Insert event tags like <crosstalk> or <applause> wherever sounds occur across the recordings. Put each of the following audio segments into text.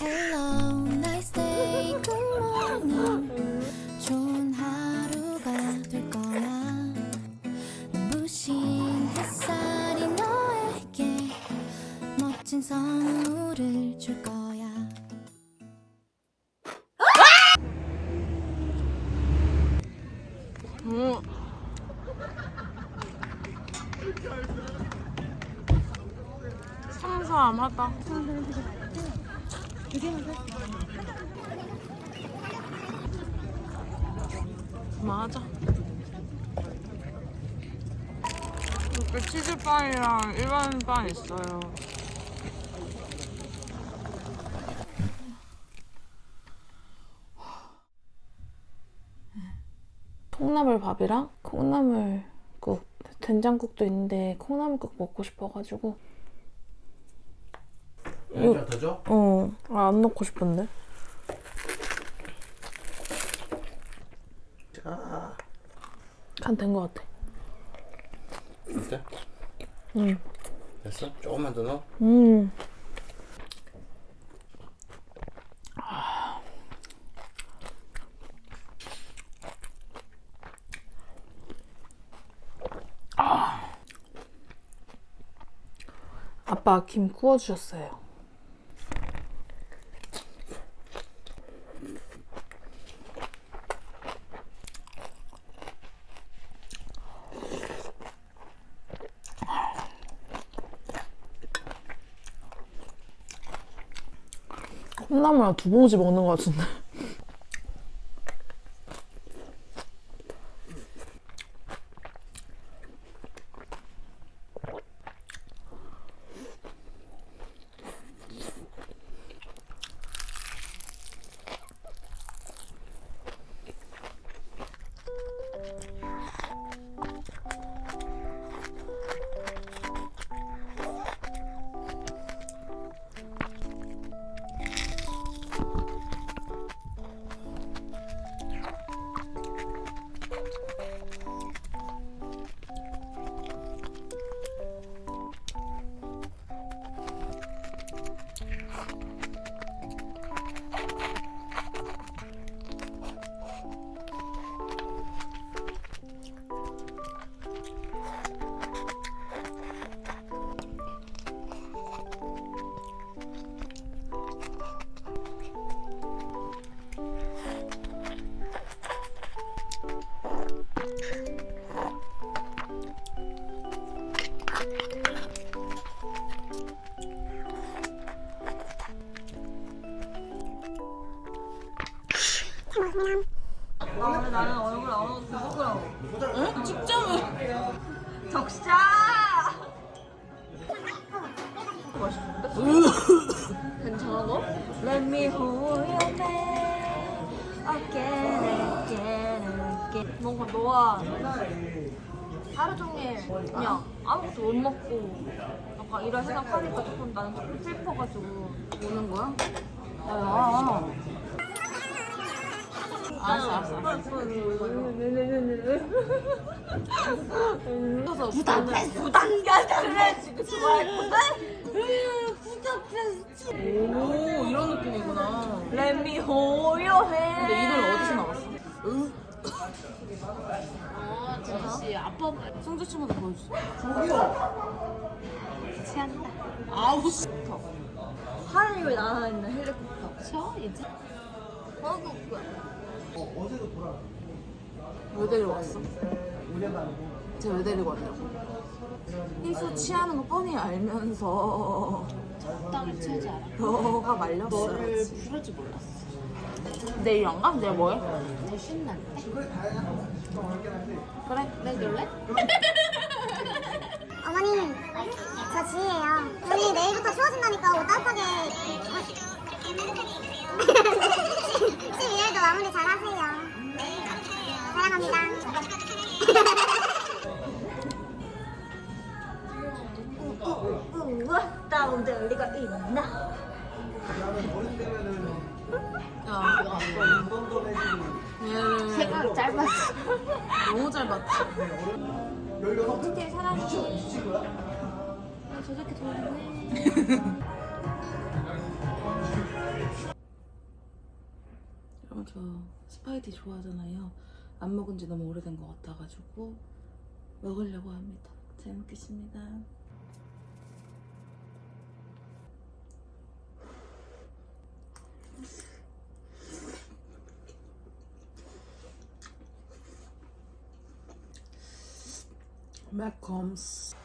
Hello, 일반 빵 있어요. 콩나물 밥이랑 콩나물국 된장국도 있는데 콩나물국 먹고 싶어가지고 양념 더 줘? 어, 아, 안 넣고 싶은데. 자, 간된것 같아. 어때? 응. 됐어? 조금만 더 넣어? 음. 아빠 김 구워주셨어요. 콩나물 두 봉지 먹는 것 같은데. 괜찮아 너? Let me hold your hand again, again, again. 뭔가 너와 하루 종일 그냥 아무것도 못 먹고 약간 이런 생각하니까 조금 나는 조금 슬퍼가지고 우는 거야? 아, 알았어 알았어 알았어 부담했어 부담가다 그래 지금 좋아했거든? 부담했어 오 이런 느낌이구나 your hand 근데 이 노래 어디서 나왔어? 아 진짜? 아빠 성주 친구도 보여주세요 취한다. 아우 씨 하늘을 날아있는 헬리콥터 쳐 이제? 아이고 왜 데리고 왔어? 쟤왜 데리고 왔냐고 희수 취하는 거 뻔히 알면서 적당히 취하지 않아. 너가 말렸어 너를 부를 줄 몰랐어. 내일 안 가? 내일 뭐해? 너 신난데? 그래 내줄래? 어머니, 저 지희예요. 우리 내일부터 추워진다니까 옷 따뜻하게. <laughs> 12일도 마무리 잘 하세요. 사랑합니다. 우와 다운될 리가 있나? 야 얘를 짧았어. 너무 잘 봤지 디테일 사랑해. 아, 저 새끼 좋네. 저 스파게티 좋아하잖아요. 안 먹은 지 너무 오래된 것 같아가지고 먹으려고 합니다. 잘 먹겠습니다. 매콤스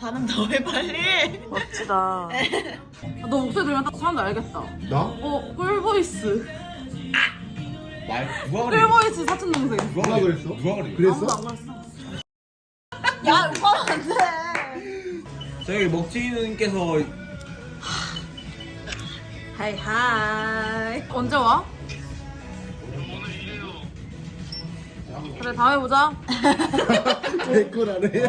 반응 더해 빨리. 멋지다. 아, 너 목소리 들으면 딱 사람들 알겠다. 나? 어, 꿀보이스. 말 누가 그래? 꿀보이스 사촌 동생. 누가 그랬어? 누가 그래? 그랬어? 안 그랬어. 야 이거 안 돼. 저기 먹지님께서 하이 하이. 언제 와? 그래 다음에 보자. 댓글하네.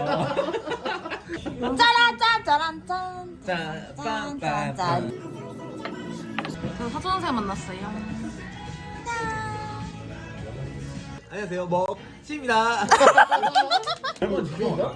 짜란 짠 짜란 짠 짠, 짠 짠. 저 사촌 동생 만났어요. 안녕하세요, 먹지입니다. 한번 지켜봐.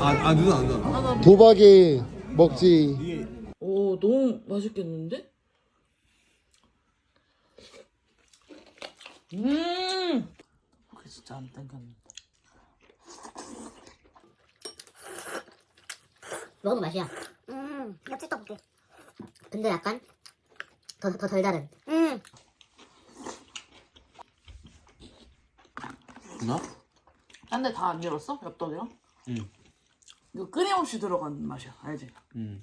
아, 아. 도박이 먹지 오 너무 맛있겠는데? 음. 그게 진짜 안 땡겼는데. 먹어본 맛이야. 음 역시 떡볶이 근데 약간 더더덜 다른. 음 누나? 딴데 다안 익었어? 엽떡이랑? 응. 이거 끊임없이 들어간 맛이야, 알지? 응.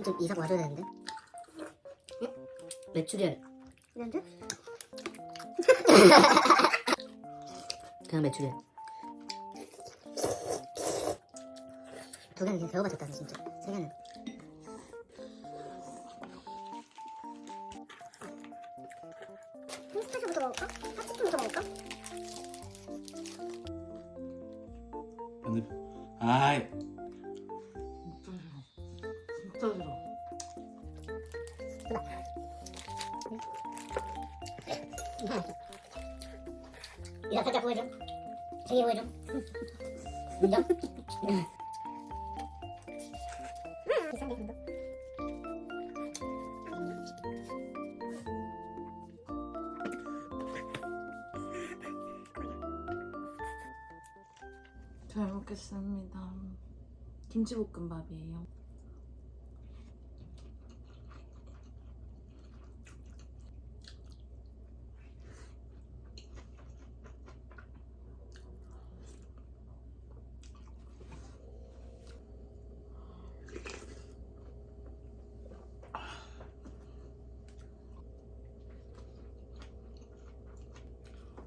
좀 이사가 와줘야 되는데. 메추리알. 이런데? <laughs> 그냥 메추리알. 두 개는 그냥 데워가졌다 진짜. 세 개는. 흰스타시부터 먹을까? 핫치킨부터 먹을까? 근데 아이 보여줘. 되게 보여줘. 인정? 잘 먹겠습니다. 김치볶음밥이에요.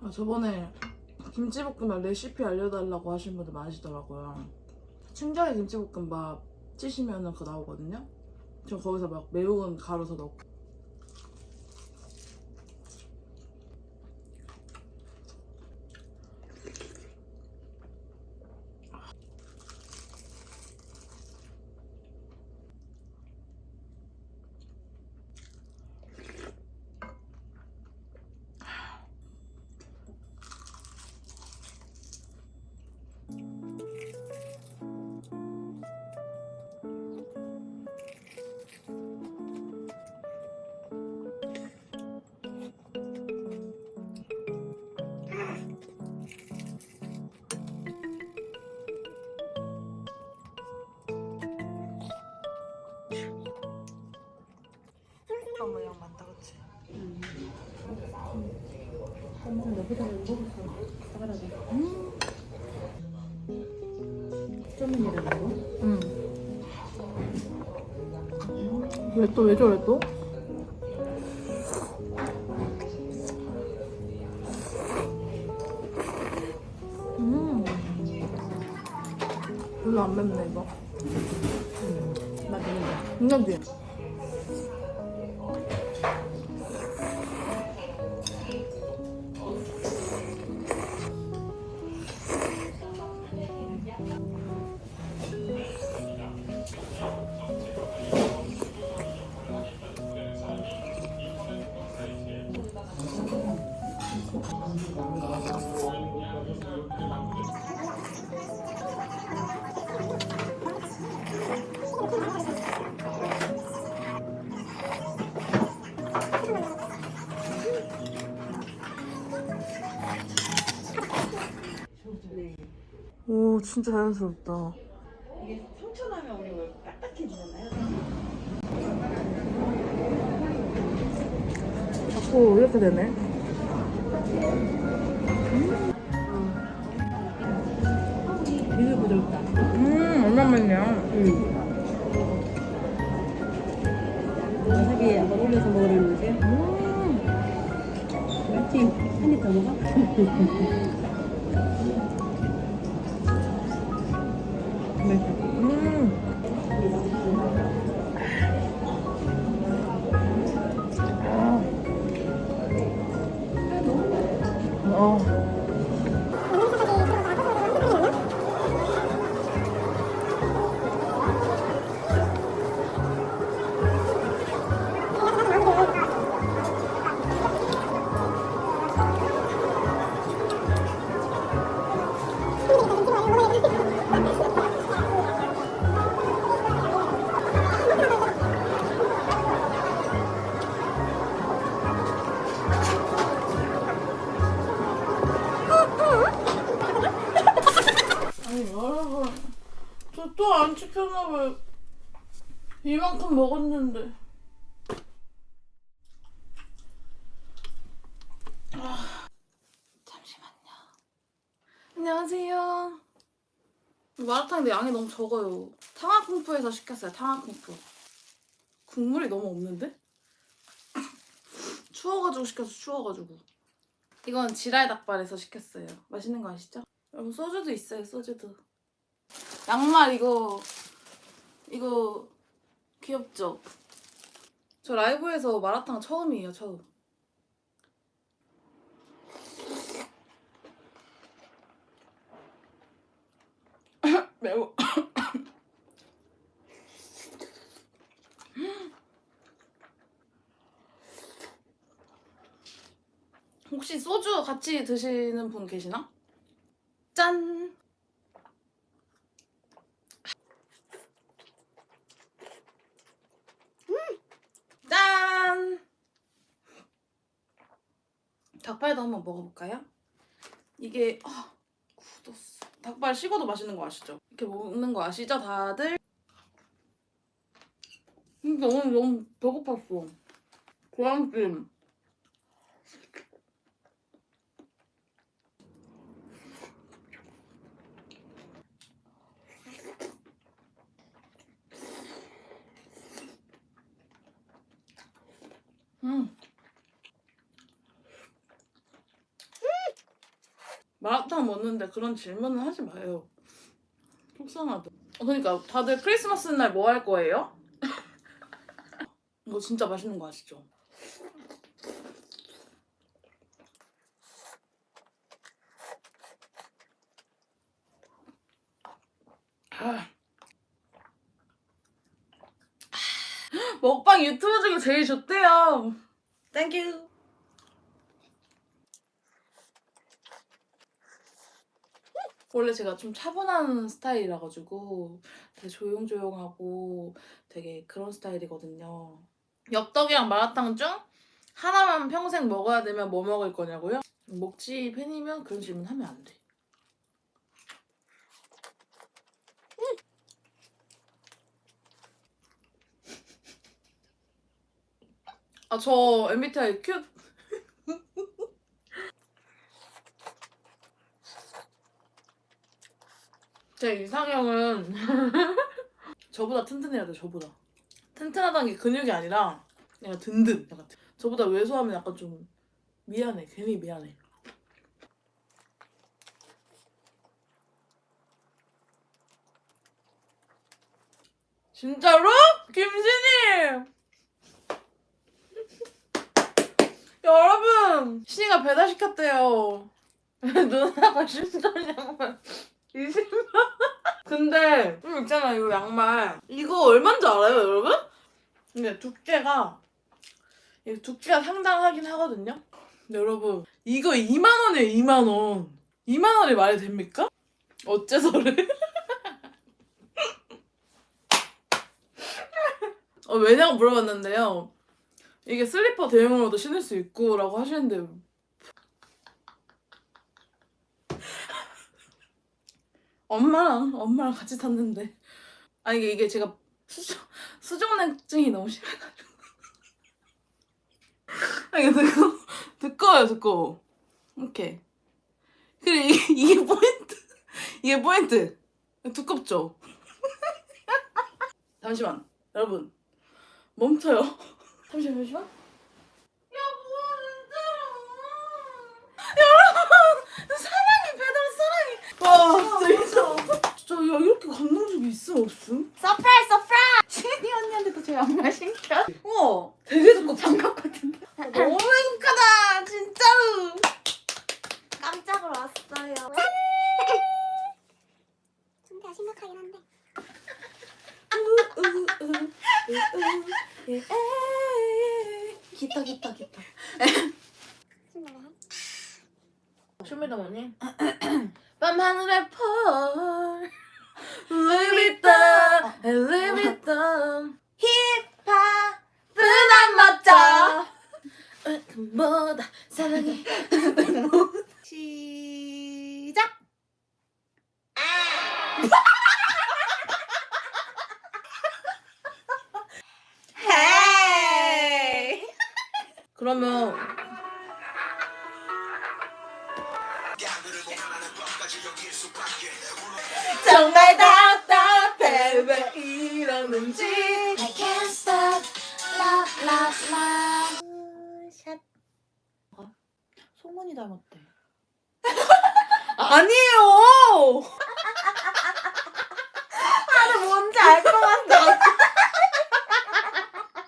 아, 저번에 김치볶음밥 레시피 알려달라고 하신 분들 많으시더라고요. 충전의 김치볶음밥 치시면은 그거 나오거든요. 저 거기서 막 매운 가루서 넣고. 응. 왜 또, 왜 저래 또? 음. 별로 안 맵네, 이거. 맛있는데. 괜찮지? 진짜 자연스럽다. 이게 상처 나면 우리 딱딱해지잖아요. 자꾸 이렇게 되네. 되게 부드럽다. 음, 얼마만이야? 와사비 한번 올려서 먹으려는 거지? 맞지? 한입더 먹어? <laughs> 봐요 이만큼 먹었는데. 아, 잠시만요. 안녕하세요. 마라탕인데 양이 너무 적어요. 탕화쿵푸에서 시켰어요 탕화쿵푸. 국물이 너무 없는데? <clears throat> 추워가지고 시켜서 추워가지고. 이건 지랄 닭발에서 시켰어요. 맛있는 거 아시죠? 여러분 소주도 있어요 소주도 양말 이거 이거 귀엽죠? 저 라이브에서 마라탕 처음이에요 처음 <coughs> 매워 <coughs> 혹시 소주 같이 드시는 분 계시나? 짠! 짠! 닭발도 한번 먹어볼까요? 이게 아, 굳었어. 닭발 식어도 맛있는 거 아시죠? 이렇게 먹는 거 아시죠, 다들? 근데 오늘 너무 배고팠어. 고양찜. 음. 먹는데 그런 질문은 하지 마요. 속상하다. 어, 그러니까 다들 크리스마스 날 뭐 할 거예요? <laughs> 이거 진짜 맛있는 거 아시죠? 아. 먹방 유튜브 중에 제일 좋대요. 땡큐. 원래 제가 좀 차분한 스타일이라 가지고 되게 조용조용하고 되게 그런 스타일이거든요. 엽떡이랑 마라탕 중 하나만 평생 먹어야 되면 뭐 먹을 거냐고요? 먹지 팬이면 그런 질문 하면 안 돼. 아, 저 MBTI 큐. 제 이상형은 <laughs> 저보다 튼튼해야 돼, 저보다. 튼튼하다는 게 근육이 아니라 그냥 든든. 약간 든- 저보다 왜소하면 약간 좀 미안해. 괜히 미안해. 진짜로? 김신님! <laughs> 여러분! 신이가 배달시켰대요. <laughs> 누나가 양말 20만 근데 음 있잖아요 이거 양말 이거 얼마인지 알아요 여러분? 근데 두께가 이 두께가 상당하긴 하거든요 근데 여러분 이거 2만원이에요 2만원 2만원이 말이 됩니까? 어째서래? <laughs> 어, 왜냐고 물어봤는데요 이게 슬리퍼 대용으로도 신을 수 있고 라고 하시는데 엄마랑 엄마랑 같이 탔는데. 아니 이게, 이게 제가 수족 수족냉증이 너무 심해가지고. 아니 듣고 두꺼워요 두꺼워 이렇게 그래 이게, 이게 포인트. 이게 포인트. 두껍죠? <laughs> 잠시만 여러분. 멈춰요. 잠시만 잠시만 여보 진짜로 여러분 사랑해 배달 사랑해 와 진짜 미쳐 진짜 야 이렇게 감동적이 있음 없음? 서프라이즈 서프라이즈. 신이 언니한테도 제 양말 신겨 우와 되게 두껍 장갑 같은데 너무 행복하다 진짜로 깜짝으로 왔어요. 준비가 심각하긴 한데. 기타 기타 기타 신나네. 쇼미더머니 밤하늘의 펄 루비통 루비통 힙합은 안 멋져 뭐다 사랑해 시작! 헤이! 그러면 정말 답답해 왜 이러는지 아니에요 나는 뭔지 알 것 같아.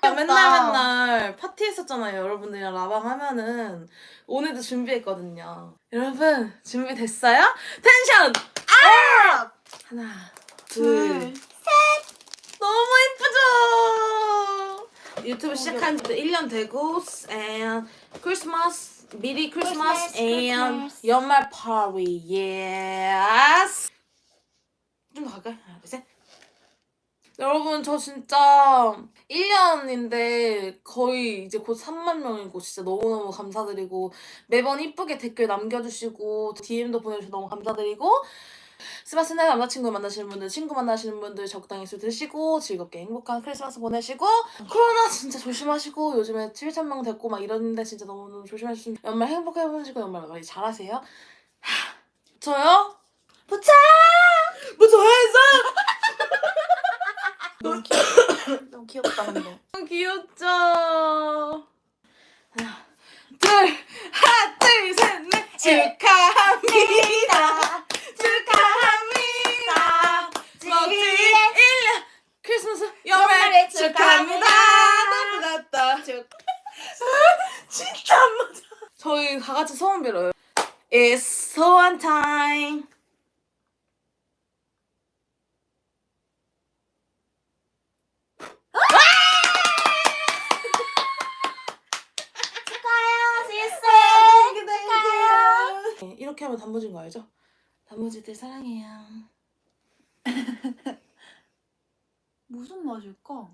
<laughs> 맨날 맨날 파티 했었잖아요 여러분들이랑 라방 하면은 오늘도 준비했거든요 여러분 준비됐어요? 텐션 업! 하나 둘셋 너무 예쁘죠? 유튜브 시작한 지 1년 되고 and 크리스마스 미리 크리스마스 and 크리스마스. 연말 파티 예스 좀더 갈까요? 하나 둘 셋 여러분 저 진짜 1년인데 거의 이제 곧 3만 명이고 진짜 너무너무 감사드리고 매번 이쁘게 댓글 남겨주시고 DM도 보내주셔서 너무 감사드리고 스마스날 남자친구 만나시는 분들 친구 만나시는 분들 적당히 술 드시고 즐겁게 행복한 크리스마스 보내시고 코로나 진짜 조심하시고 요즘에 7천 명 됐고 막 이러는데 진짜 너무너무 조심하시고 연말 행복해 보내시고 연말 많이 잘하세요 하, 저요? 부차! 부처해서! <laughs> 너무 귀 너무 귀엽다 근데. 너무 귀엽죠? 하나, 둘, 하나, 둘, 셋, 넷. 축하합니다. 축하합니다. 멋진 1년 크리스마스 연말 축하합니다. 따따따. <laughs> 진짜 안 맞아. 저희 다 같이 소원 빌어요. It's 소원 time. 축하해요, 지스. 네, 이렇게 하면 단무지인 거 알죠? 단무지들 사랑해요. <laughs> 무슨 맛일까?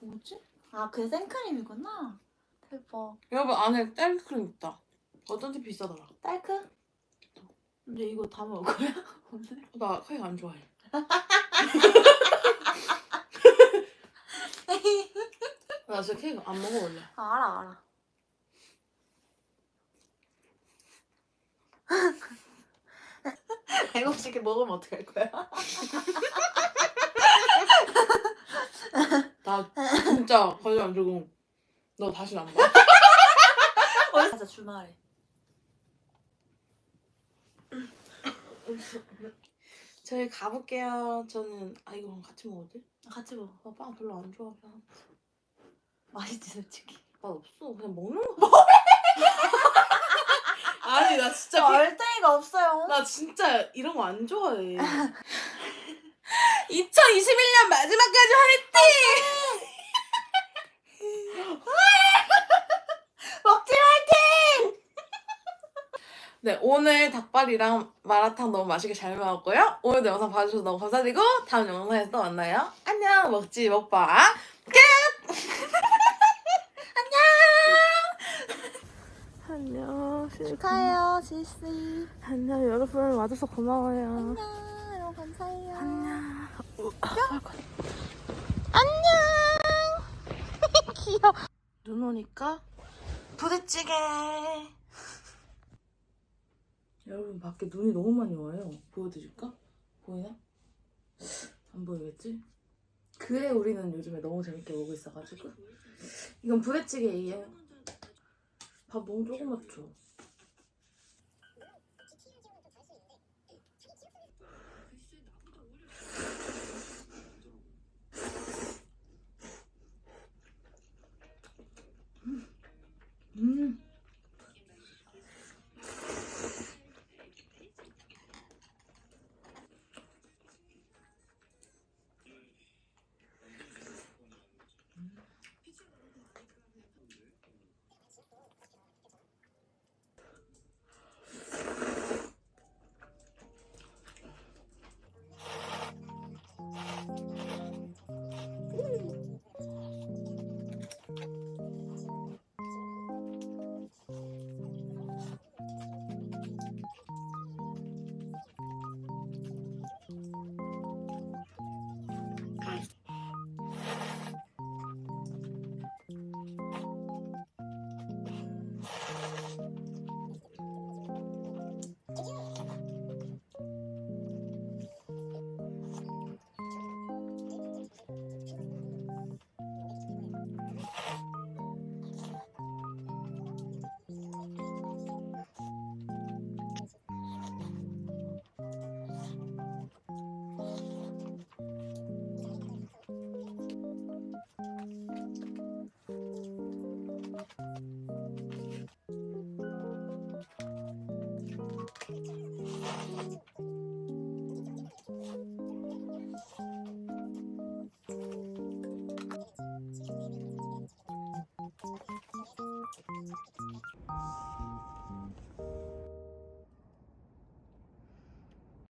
뭐지? 아, 그 생크림이구나. 대박. 여러분 안에 딸크림 있다. 어쩐지 비싸더라. 딸크? 근데 이거 다 먹을 거야? <laughs> 오늘? 나 케이크 안 좋아해. <laughs> 나 진짜 케이크 안 먹어 원래. 아, 알아, 알아. <laughs> 배고프게 먹으면 어떡할 거야? <laughs> 나 진짜 거짓말 안 주고 너 다시 안 봐. <laughs> 맞아, 주말에. 저희 가볼게요. 저는 아 이거 같이 먹어도 돼? 같이 먹어. 나빵 별로 안 좋아해서 맛있지, 솔직히. 맛 없어. 그냥 먹는 거. 아니 나 진짜 피- 얼땡이가 없어요. 나 진짜 이런 거 안 좋아해. <laughs> 2021년 마지막까지 화이팅! <laughs> 먹지! <laughs> 네, 오늘 닭발이랑 마라탕 너무 맛있게 잘 먹었고요. 오늘도 영상 봐주셔서 너무 감사드리고 다음 영상에서 또 만나요. 안녕, 먹지 먹방 끝! 안녕. 안녕. 축하해요, 지스. 안녕, 여러분 와줘서 고마워요. 안녕, 여러분 감사해요. 안녕. <laughs> 귀여워. 눈 오니까 부대찌개. 여러분 밖에 눈이 너무 많이 와요. 보여드릴까? 보이나? 안 보이겠지? 그래 우리는 요즘에 너무 재밌게 먹고 있어가지고 이건 부대찌개예요. 밥 너무 조금 맞죠? Mm.